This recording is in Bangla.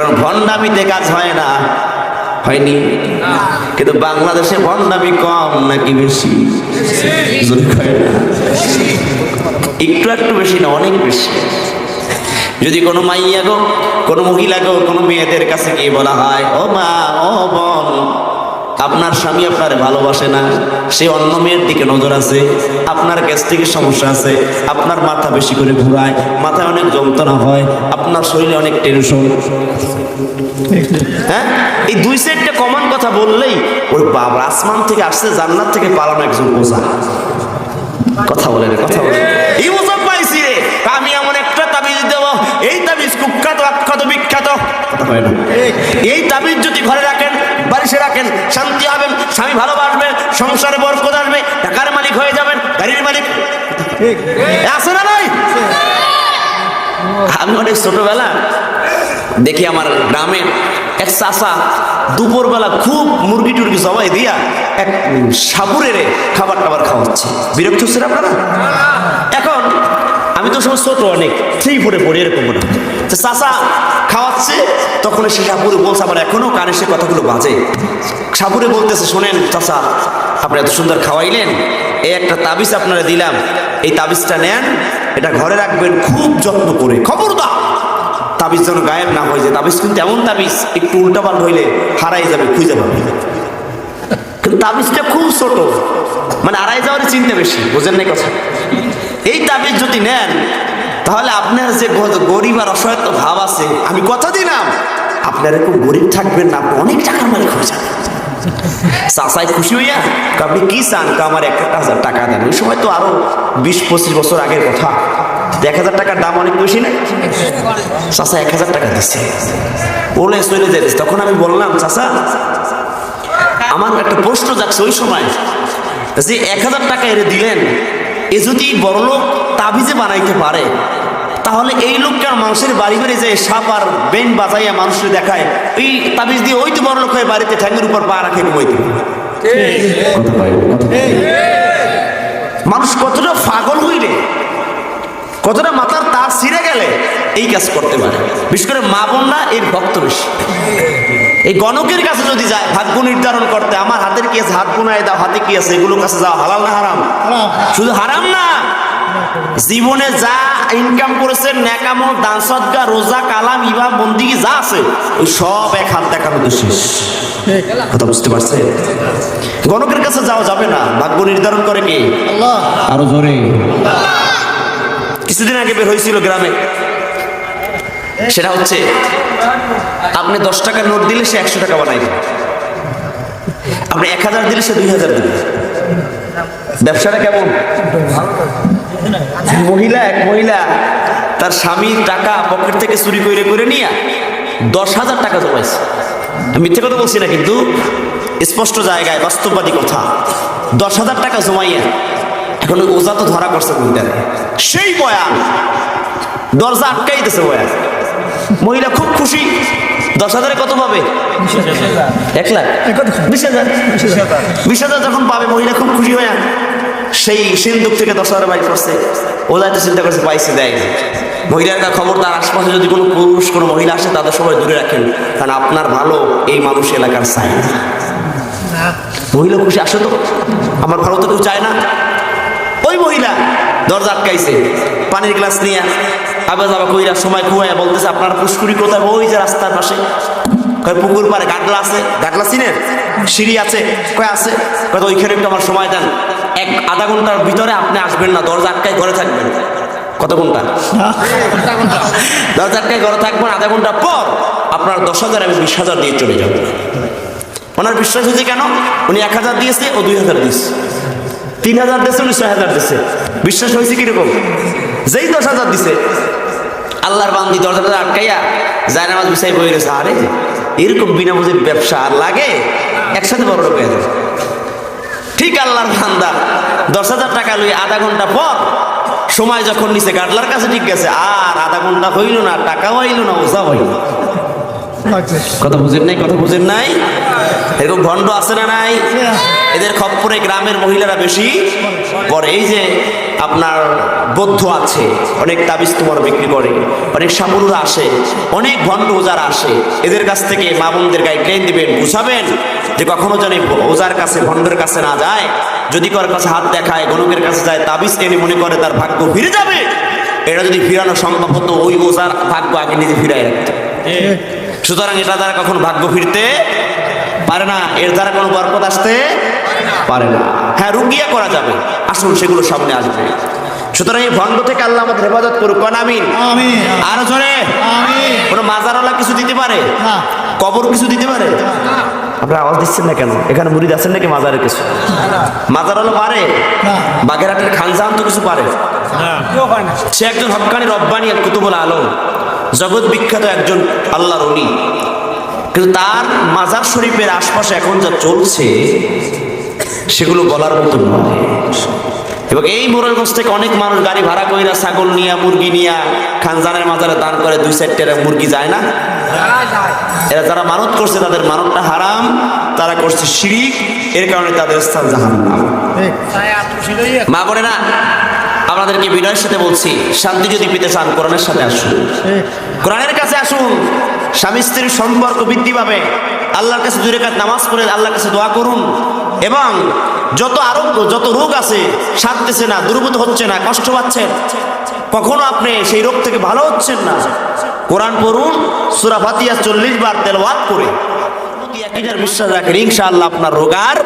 কারণ ভণ্ডামিতে কাজ হয় না। হয়নি? কিন্তু বাংলাদেশে ভণ্ডামি কম নাকি বেশি? একটু একটু বেশি না, অনেক বেশি। যদি কোনো মাইয়া গো কোনো মহিলা গো কোনো মেয়েদের কাছে গিয়ে বলা হয়, ও মা, ও বোন আপনার স্বামী আপনার ভালোবাসে না, সে অন্য মেয়ের দিকে নজর আছে, আপনার গ্যাস্ট্রিকের সমস্যা আছে, আপনার মাথা বেশি করে ঘুরায়, মাথায় অনেক যন্ত্রণা হয়, আপনার শরীরে অনেক টেনশন হ্যাঁ? এই দুই সেটটা কমন কথা বললেই ওই বাবা আসমান থেকে আসছে, জান্নাত থেকে পালানো একজন বোঝা। কথা বলে রে, কথা বলে। আমি এমন একটা তাবিজ দেব এই তাবিজ কুখ্যাত, আখ্যাত, বিখ্যাত। এই তাবিজ যদি ঘরে রাখেন বাড়িতে রাখেন, শান্তি হবেন স্বামী ভালোবাসবেন সংসারে বরকত আসবে, টাকার মালিক হয়ে যাবেন, গাড়ির মালিক। আছে না নাই আমি অনেক ছোটবেলা দেখি আমার গ্রামের এক চাষা দুপুরবেলা খুব মুরগি টুরগি জবাই দিয়া এক সাবুরের খাবার টাবার খাওয়াচ্ছে। বিরক্ত হচ্ছেন আপনারা? এখন আমি তো সময় ছোট অনেক, থ্রি ফোরে পড়ি, এরকম মনে। তো চাষা খাওয়াচ্ছে, তখন সে সাপুরে বলছে আমার এখনও কানে সে কথাগুলো বাজে। সাপুরে বলতেছে, শোনেন চাষা আপনি এত সুন্দর খাওয়াইলেন, এই একটা তাবিজ আপনারা দিলাম, এই তাবিজটা নেন, এটা ঘরে রাখবেন, খুব যত্ন করে। খবর খবরদার! তাবিজ যেন গায়েব না হয়ে যায়, তাবিজ কিন্তু এমন তাবিজ, একটু উল্টাপাল্ট হইলে হারাই যাবে, খুঁজে পাবে। কিন্তু তাবিজটা খুব ছোট মানে আড়াই যাওয়ারই চিন্তা বেশি, বোঝেন নাই কথা? এই তাবিজ যদি নেন, তাহলে আপনার যে গরিব আর অসহায়ত্ব ভাব আছে, আমি কথা দিলাম। আপনার এরকম গরিব থাকবেন না অনেক টাকার মালিক হয়ে যাবেন চাষাই খুশি হইয়া আপনি কি চান? আমার এক হাজার টাকা দেন। ওই সময় তো আরও বিশ পঁচিশ বছর আগের কথা। এক হাজার টাকার দাম অনেক বেশি না? চাষা এক হাজার টাকা দিচ্ছে। বলে চলে যেতে তখন আমি বললাম চাষা আমার একটা প্রশ্ন যাচ্ছে ওই সময় যে এক হাজার টাকা এনে দিলেন এ যদি বড়লোক তাবিজে বানাইতে পারে তাহলে এই লোকটার আর মানুষের বাড়ি বাড়ি যে সাপ আর বেন বাজাইয়া মানুষের দেখায় এই তাবিজ দিয়ে ওই তো বড় লোক হয়ে বাড়িতে ঠ্যাঙ্গের উপর পা রাখে ঘুমাইতে। মানুষ কতটা পাগল হইলে? কতটা মাথার তার ছিঁড়ে গেলে এই কাজ করতে পারে। বিশেষ করে মা বোনরা এর ভক্ত বেশি। এই গণকের কাছে যদি যায় ভাগ্য নির্ধারণ করতে আমার হাতের কি আছে? হাত বোনায় দাও হাতে কি আছে? এগুলোর কাছে যাও হালাল না হারাম? শুধু হারাম না জীবনে যা ইনকাম করেছেন ন্যাকামো দান রোজা কালাম ইবা বন্দিগি যা আছে ওই সব এক হাত দেখানো তো শেষ। কথা বুঝতে পারছেন গণকের কাছে যাওয়া যাবে না। ভাগ্য নির্ধারণ করে কে? আরও জোরে। কিছুদিন আগে বের হয়েছিল গ্রামে। সেটা হচ্ছে, আপনি দশ টাকার নোট দিলে সে একশো টাকা বানাই আপনি এক হাজার দিলে সে দুই হাজার দেবে। ব্যবসাটা কেমন? মহিলা, এক মহিলা, তার স্বামীর টাকা পকেট থেকে চুরি করে করে নিয়ে দশ হাজার টাকা জমাইছে। মিথ্যে কথা বলছি না, কিন্তু স্পষ্ট জায়গায় বাস্তববাদী কথা। দশ হাজার টাকা জমাইয়া এখন ওই ওজা তো ধরা করছে মহিলারে। সেই বয়ান দরজা আটকাইতেছে বয়ান মহিলা খুব খুশি। দশ হাজারে কত পাবে? এক লাখ। বিশ হাজার। বিশ হাজার। যখন পাবে মহিলা খুব খুশি হয়ে সেই সিন্ধুক থেকে দশ হাজার বাইর করছে। ও যাইতে চিন্তা করছে পাইছে দেয় মহিলার কা খবর তার আশপাশে যদি কোনো পুরুষ কোনো মহিলা আসে তাদের সবাই দূরে রাখেন। কারণ আপনার ভালো এই মানুষ এলাকার চাই। না। মহিলা খুশি আসে তো? আমার ভালো তো কেউ চায় না। ওই মহিলা দরজা আটকাইছে পানির গ্লাস নিয়ে আবার যাবা কইরা সময় খুয়াইয়া বলতেছে আপনার পুষ্কুরি কোথায়? ওই যে রাস্তার পাশে। পুকুর পারে গাডলা আছে। গাডলা চিনেন সিঁড়ি আছে। কয় আছে। কয় ওইখানে একটু আমার সময় দেন। এক আধা ঘণ্টার ভিতরে আপনি আসবেন না দরজা আটকায় ঘরে থাকবেন। কত ঘণ্টা? দরজা আটকায় ঘরে থাকবেন আধা ঘণ্টা পর আপনার দশ হাজার আমি বিশ হাজার দিয়ে চলে যাবেন ওনার বিশ্বাস হয়েছে কেন? উনি এক হাজার দিয়েছে ও দুই হাজার দিয়েছে। তিন হাজার দিয়েছে উনি ছয় হাজার দিয়েছে বিশ্বাস হয়েছে কীরকম? যেই দশ হাজার দিছে আল্লাহর বান্দি দরজাটা আটকাইয়া যায় নামাজ বিছাই বই গেছে আরে এরকম বিনা বুঝির ব্যবসা আর লাগে? একসাথে বড় লোক হয়ে ঠিক আল্লাহর বান্দা দশ হাজার টাকা লই আধা ঘণ্টা পর সময় যখন নিচে গাডলার কাছে ঠিক গেছে আর আধা ঘণ্টা হইল না টাকাও হইল না ওজা হইল কথা বুঝেন নাই কথা বুঝেন নাই? এরকম ভণ্ড আছে না নাই? এদের খপ্পরে গ্রামের মহিলারা বেশি পরে এই যে আপনার বৌদ্ধ আছে, অনেক তাবিজ তোমার বিক্রি করে, অনেক সামুরা আসে, অনেক ভণ্ড ওজার আসে। এদের কাছ থেকে মা বোনদের গাইডলাইন দিবেন, বুঝাবেন যে কখনো জানি ওজার কাছে, ভণ্ডের কাছে না যায়। যদি কার কাছে হাত দেখায়, গণকের কাছে যায়, তাবিজ এনে মনে করে তার ভাগ্য ফিরে যাবে। এটা যদি ফিরানো সম্ভব হতো, ওই ওজার ভাগ্য আগে নিজে ফিরাই রাখতো। সুতরাং এটা দ্বারা কখনো ভাগ্য ফিরতে পারে না এর দ্বারা কোনো বরকত আসতে পারে না। হ্যাঁ রুগিয়া করা যাবে। আসুন সেগুলো সামনে আসবে। সুতরাং এই ভণ্ড থেকে আল্লাহ আমাদের হেফাজত করুক। কোন আমিন। আমিন। আরও জোরে। আমিন। কোনো মাজারওয়ালা কিছু দিতে পারে? না। কবর কিছু দিতে পারে? আপনারা আওয়াজ দিচ্ছেন না কেন? এখানে মুড়িদ আছেন নাকি মাজারের কিছু? মাজারওয়ালা পারে? না। বাগেরহাটের খানজাহান তো কিছু পারে? সে একজন হকানি রব্বানি কুতুবুল আলম। জগৎ বিখ্যাত একজন আল্লাহর অলি কিন্তু তার মাজার শরীফের আশপাশে এখন যা চলছে, সেগুলো বলার মতো নয়। এবং এই মোরলগঞ্জ থেকে অনেক মানুষ গাড়ি ভাড়া কইরা ছাগল নিয়া, মুরগি নিয়া খানজানের মাজারে দান করে, দুই চারটে মুরগি যায় না? এরা যারা মানত করছে, তাদের মানতটা হারাম, তারা করছে শিরিক, এর কারণে তাদের স্থান জাহান মা না আপনাদেরকে বিনয়ের সাথে বলছি, শান্তি যদি পেতে চান, কোরআনের সাথে আসুন। কোরআনের কাছে আসুন। স্বামী স্ত্রীর সম্পর্ক বৃদ্ধি পাবে। আল্লাহর কাছে দূরে রেখাত নামাজ পড়ে আল্লাহর কাছে দোয়া করুন। এবং যত আরোগ্য, যত রোগ আছে, সারতেছে না দুর্গত হচ্ছে না, কষ্ট পাচ্ছেন। কখনো আপনি সেই রোগ থেকে ভালো হচ্ছেন না। কোরআন পড়ুন, সুরা ফাতিয়া চল্লিশ বার তেলওয়াত করে। বিশ্বাস রাখেন, ইনশাআল্লাহ আপনার রোগ আর